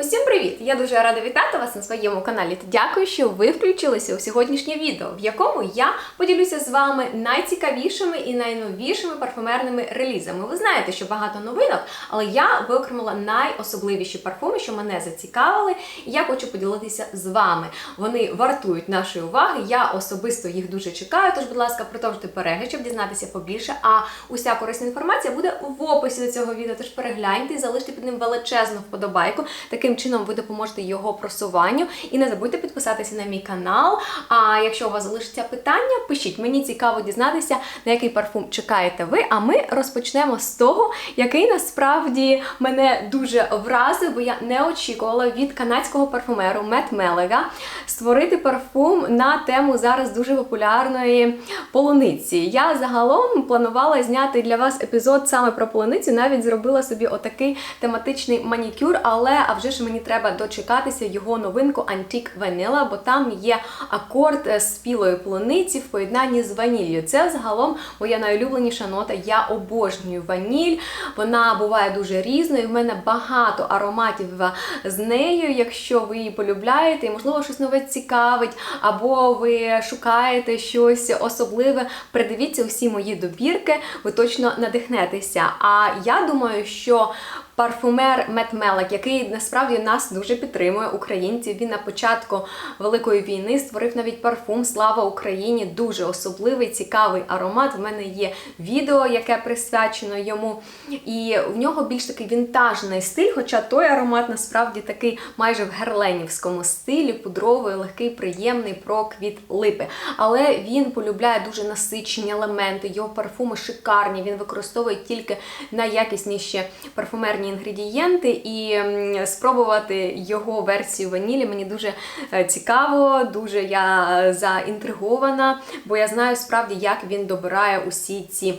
Усім привіт! Я дуже рада вітати вас на своєму каналі. Дякую, що ви включилися у сьогоднішнє відео, в якому я поділюся з вами найцікавішими і найновішими парфумерними релізами. Ви знаєте, що багато новинок, але я виокремила найособливіші парфуми, що мене зацікавили, і я хочу поділитися з вами. Вони вартують нашої уваги. Я особисто їх дуже чекаю. Тож, будь ласка, продовжуйте перегляд, щоб дізнатися побільше. А уся корисна інформація буде в описі до цього відео. Тож перегляньте і залиште під ним величезну вподобайку. Таким чином ви допоможете його просуванню. І не забудьте підписатися на мій канал. А якщо у вас залишиться питання, пишіть. Мені цікаво дізнатися, на який парфум чекаєте ви. А ми розпочнемо з того, який насправді мене дуже вразив, бо я не очікувала від канадського парфумеру Мет Мелега створити парфум на тему зараз дуже популярної полуниці. Я загалом планувала зняти для вас епізод саме про полуницю, навіть зробила собі отакий тематичний манікюр, але а вже ж мені треба дочекатися його новинку Antique Vanilla, бо там є акорд е, з спілої полуниці в поєднанні з ваніллю. Це загалом моя найулюбленіша нота. Я обожнюю ваніль. Вона буває дуже різною. В мене багато ароматів е, з нею. Якщо ви її полюбляєте, і можливо щось нове цікавить, або ви шукаєте щось особливе, придивіться усі мої добірки, ви точно надихнетеся. А я думаю, що Парфумер Мет Мелек, який насправді нас дуже підтримує, українців. Він на початку Великої війни створив навіть парфум Слава Україні. Дуже особливий, цікавий аромат. В мене є відео, яке присвячено йому. І в нього більш такий вінтажний стиль, хоча той аромат насправді такий майже в герленівському стилі, пудровий, легкий, приємний про квіт липи. Але він полюбляє дуже насичені елементи, його парфуми шикарні. Він використовує тільки найякісніші парфумерні інгредієнти, і спробувати його версію ванілі мені дуже е, цікаво, дуже я е, заінтригована, бо я знаю справді, як він добирає усі ці.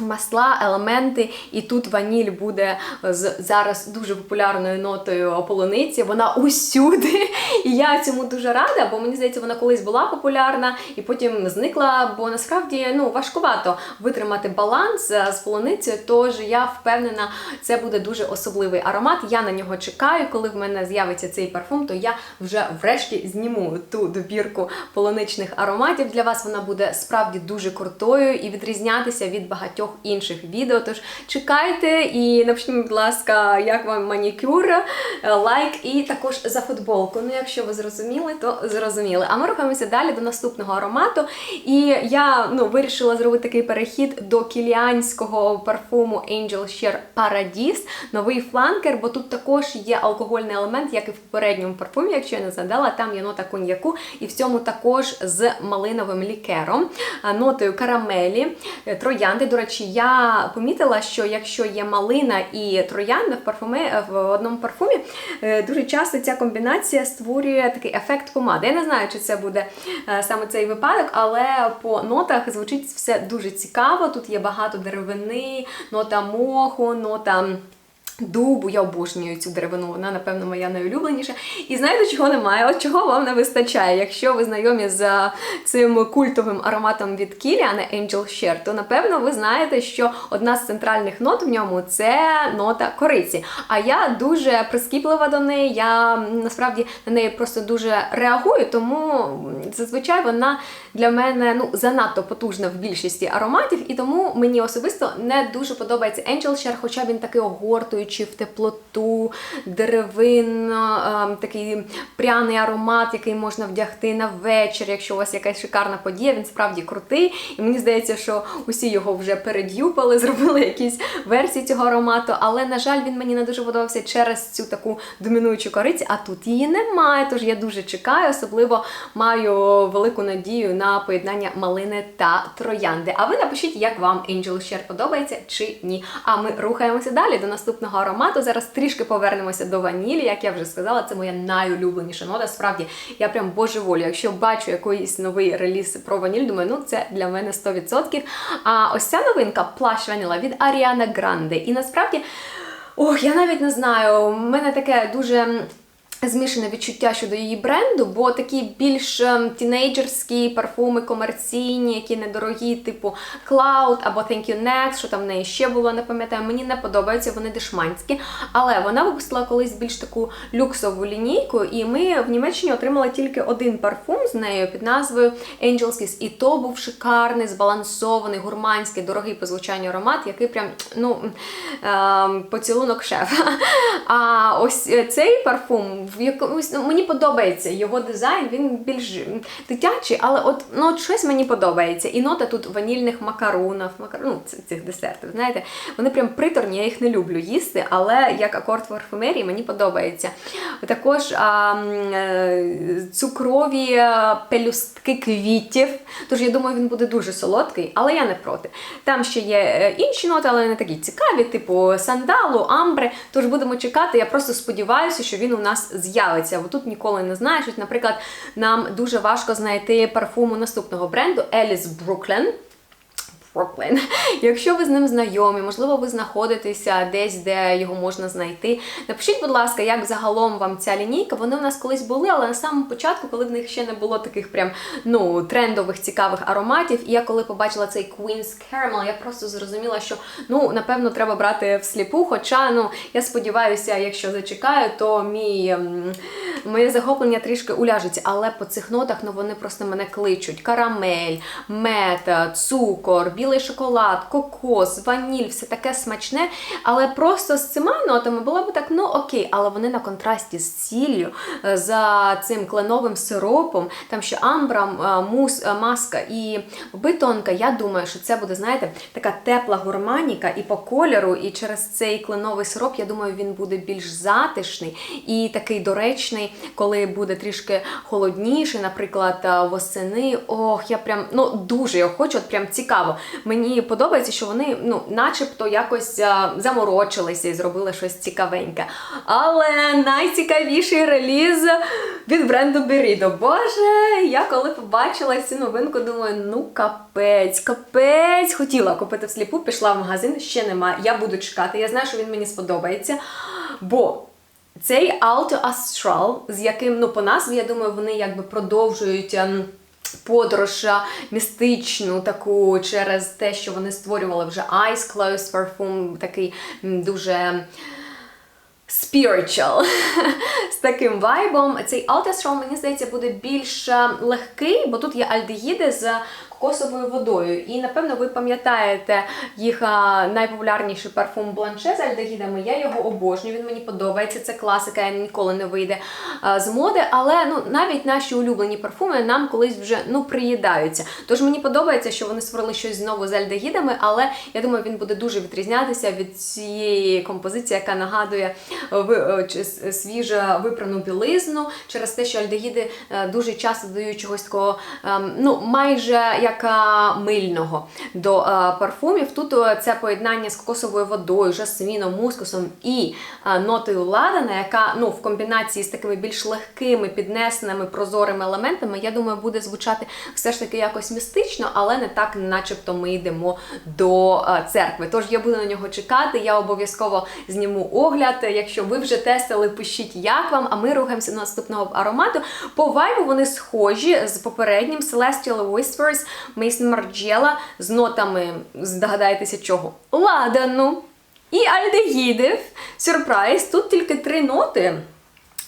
Масла, елементи, і тут ваніль буде з зараз дуже популярною нотою полуниці. Вона усюди. І я цьому дуже рада, бо мені здається, вона колись була популярна і потім зникла. Бо насправді ну важкувато витримати баланс е, з полуницею. Тож я впевнена, це буде дуже особливий аромат. Я на нього чекаю. Коли в мене з'явиться цей парфум, то я вже врешті зніму ту добірку полуничних ароматів. Для вас вона буде справді дуже крутою і відрізнятися від багатьох інших відео. Тож чекайте і напишіть, будь ласка, як вам манікюр, е, лайк і також за футболку. Ну, якщо ви зрозуміли, то зрозуміли. А ми рухаємося далі до наступного аромату. І я ну, вирішила зробити такий перехід до кіліанського парфуму Angel Share Paradise, новий фланкер, бо тут також є алкогольний елемент, як і в попередньому парфумі, якщо я не згадала, там є нота коньяку, і в цьому також з малиновим лікером, нотою карамелі, е, троянди. До речі, я помітила, що якщо є малина і троянда в парфумі в одному парфумі, е, дуже часто ця комбінація створює такий ефект помади. Я не знаю, чи це буде е, саме цей випадок, але по нотах звучить все дуже цікаво. Тут є багато деревини, нота моху, нота. Дубу, я обожнюю цю деревину, вона, напевно, моя найулюбленіша. І знаєте, чого немає? От чого вам не вистачає? Якщо ви знайомі з цим культовим ароматом від Кіліана Angel Share, то напевно ви знаєте, що одна з центральних нот в ньому це нота кориці. А я дуже прискіплива до неї, я насправді на неї просто дуже реагую, тому зазвичай вона для мене ну, занадто потужна в більшості ароматів, і тому мені особисто не дуже подобається Angel Share, хоча він такий огортуючий в теплоту, деревинно, ем, такий пряний аромат, який можна вдягти на вечір, якщо у вас якась шикарна подія, він справді крутий. І мені здається, що усі його вже передюпали, зробили якісь версії цього аромату. Але, на жаль, він мені не дуже подобався через цю таку домінуючу кориці, а тут її немає. Тож я дуже чекаю, особливо маю велику надію на поєднання малини та троянди. А ви напишіть, як вам Angel Share подобається чи ні. А ми рухаємося далі до наступного аромату. Зараз трішки повернемося до ванілі. Як я вже сказала, це моя найулюбленіша нота. Справді, я прям божеволю. Якщо бачу якийсь новий реліз про ваніль, думаю, ну це для мене 100%. А ось ця новинка плащ ваніла від Аріана Гранде. І насправді, ох, я навіть не знаю, у мене таке дуже Змішане відчуття щодо її бренду, бо такі більш ем, тінейджерські парфуми комерційні, які недорогі, типу Cloud або Thank You Next, що там в неї ще було, не пам'ятаю. Мені не подобаються, вони дешманські. Але вона випустила колись більш таку люксову лінійку, і ми в Німеччині отримали тільки один парфум з нею під назвою Angels Kiss. І то був шикарний, збалансований, гурманський, дорогий по звучанню аромат, який прям ну ем, поцілунок шефа. А ось е, цей парфум в якомусь ну, мені подобається його дизайн. Він більш дитячий, але от ну от щось мені подобається. І нота тут ванільних макарунів, макар... ну, цих десертів. Знаєте, вони прям приторні, я їх не люблю їсти, але як акорд парфумерії мені подобається. Також а, е, цукрові е, пелюстки квітів. Тож я думаю, він буде дуже солодкий, але я не проти. Там ще є е, інші ноти, але не такі цікаві, типу сандалу, амбри. Тож будемо чекати. Я просто сподіваюся, що він у нас з'явиться. Бо тут ніколи не знаєш. От, Наприклад, нам дуже важко знайти парфуму наступного бренду Alice Brooklyn. Бруклін. Якщо ви з ним знайомі, можливо, ви знаходитеся десь, де його можна знайти. Напишіть, будь ласка, як загалом вам ця лінійка. Вони у нас колись були, але на самому початку, коли в них ще не було таких прям ну трендових цікавих ароматів. І я коли побачила цей Queen's Caramel, я просто зрозуміла, що ну напевно треба брати всліпу. Хоча ну я сподіваюся, якщо зачекаю, то мій ем, моє захоплення трішки уляжеться. Але по цих нотах ну вони просто мене кличуть: карамель, мед, цукор, білий шоколад, кокос, ваніль, все таке смачне. Але просто з цими нотами було б так, ну окей, але вони на контрасті з сіллю, е, за цим кленовим сиропом, там ще амбра, е, мус, е, маска і битонка. Я думаю, що це буде, знаєте, така тепла гурманіка і по кольору, і через цей кленовий сироп, я думаю, він буде більш затишний і такий доречний, коли буде трішки холодніше, наприклад, восени. Ох, я прям ну дуже його хочу, от прям цікаво. Мені подобається, що вони, ну, начебто, якось а, заморочилися і зробили щось цікавеньке. Але найцікавіший реліз від бренду Берідо. Боже, я коли побачила цю новинку, думаю, ну капець, капець. Хотіла купити всліпу, пішла в магазин, ще немає. Я буду чекати. Я знаю, що він мені сподобається. Бо цей Alto Astral, з яким, ну, по назві, я думаю, вони якби продовжують. Подорож містичну таку через те, що вони створювали вже Eyes Closed парфум, такий дуже spiritual з таким вайбом. Цей Alta мені здається, буде більш е, легкий, бо тут є альдегіди з кокосовою водою. І напевно ви пам'ятаєте їх найпопулярніший парфум Бланше з альдегідами. Я його обожнюю, він мені подобається. Це класика, я ніколи не вийде з моди. Але ну навіть наші улюблені парфуми нам колись вже ну приїдаються. Тож мені подобається, що вони створили щось знову з альдегідами, але я думаю, він буде дуже відрізнятися від цієї композиції, яка нагадує е, чи с- свіжа випрану білизну, через те, що альдегіди е, дуже часто дають чогось такого, ем, ну майже як а, мильного до е, парфумів. Тут е, це поєднання з кокосовою водою, жасміном, мускусом і е, нотою ладана, яка ну в комбінації з такими більш легкими, піднесеними, прозорими елементами, я думаю, буде звучати все ж таки якось містично, але не так, начебто, ми йдемо до церкви. Тож я буду на нього чекати. Я обов'язково зніму огляд. Якщо ви вже тестили, пишіть, як вам. А ми рухаємося до наступного аромату. По вайбу вони схожі з попереднім Celestial Whispers Mason Марджела з нотами, здогадайтеся чого? Ладану і альдегідів. Сюрприз. Тут тільки три ноти.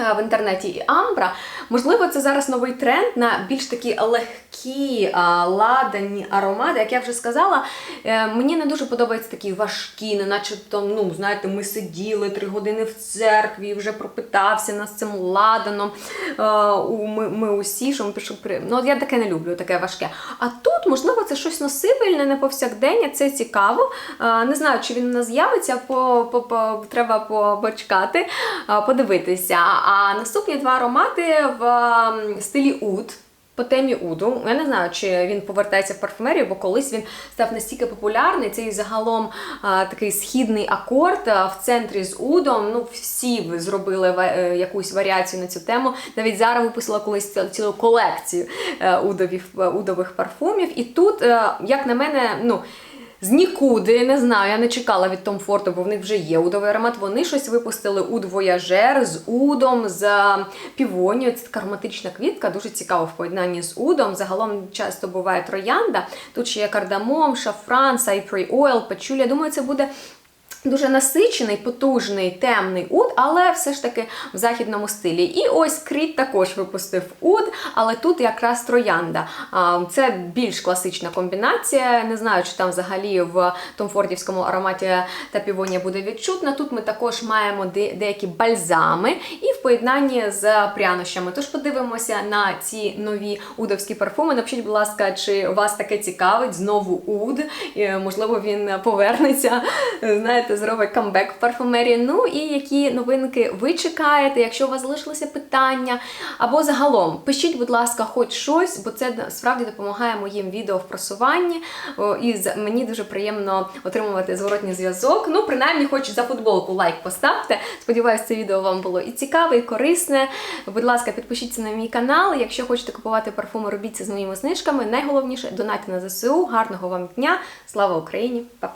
Е, В інтернеті і амбра. Можливо, це зараз новий тренд на більш такі легкі, а, ладані аромати. Як я вже сказала, е, мені не дуже подобаються такі важкі, не начебто, ну, знаєте, ми сиділи три години в церкві, вже пропитався нас цим ладаном. Е, Ми, ми усі, що ми пішли. Ну, я таке не люблю, таке важке. А тут, можливо, це щось носибельне, не повсякдення, це цікаво. Е, Не знаю, чи він у нас з'явиться, по, треба по- почекати, е, подивитися. А наступні два аромати в стилі уд. По темі Уду. Я не знаю, чи він повертається в парфумерію, бо колись він став настільки популярний. Цей загалом а, такий східний акорд а, в центрі з Удом. Ну, всі зробили ва- е, якусь варіацію на цю тему. Навіть зараз випустила колись ціл- цілу колекцію е, удовів, удових парфумів. І тут, е, як на мене, ну. З нікуди, не знаю, я не чекала від Tom Ford, бо в них вже є удовий аромат. Вони щось випустили уд двояжер з удом, з півонією. Це така ароматична квітка, дуже цікава в поєднанні з удом. Загалом часто буває троянда. Тут ще є кардамом, шафран, cypre ойл, пачуля. Думаю, це буде Дуже насичений, потужний, темний уд, але все ж таки в західному стилі. І ось Кріт також випустив уд, але тут якраз троянда. Це більш класична комбінація. Не знаю, чи там взагалі в томфордівському ароматі та півонія буде відчутна. Тут ми також маємо де- деякі бальзами і в поєднанні з прянощами. Тож подивимося на ці нові удовські парфуми. Напишіть, будь ласка, чи вас таке цікавить знову уд. Можливо, він повернеться. Знаєте, зробить камбек в парфумерії. Ну і які новинки ви чекаєте, якщо у вас залишилися питання, або загалом пишіть, будь ласка, хоч щось, бо це справді допомагає моїм відео в просуванні. І мені дуже приємно отримувати зворотній зв'язок. Ну, принаймні, хоч за футболку лайк поставте. Сподіваюсь, це відео вам було і цікаве, і корисне. Будь ласка, підпишіться на мій канал. Якщо хочете купувати парфуми, робіть це з моїми знижками. Найголовніше донайте на ЗСУ. Гарного вам дня! Слава Україні! Па!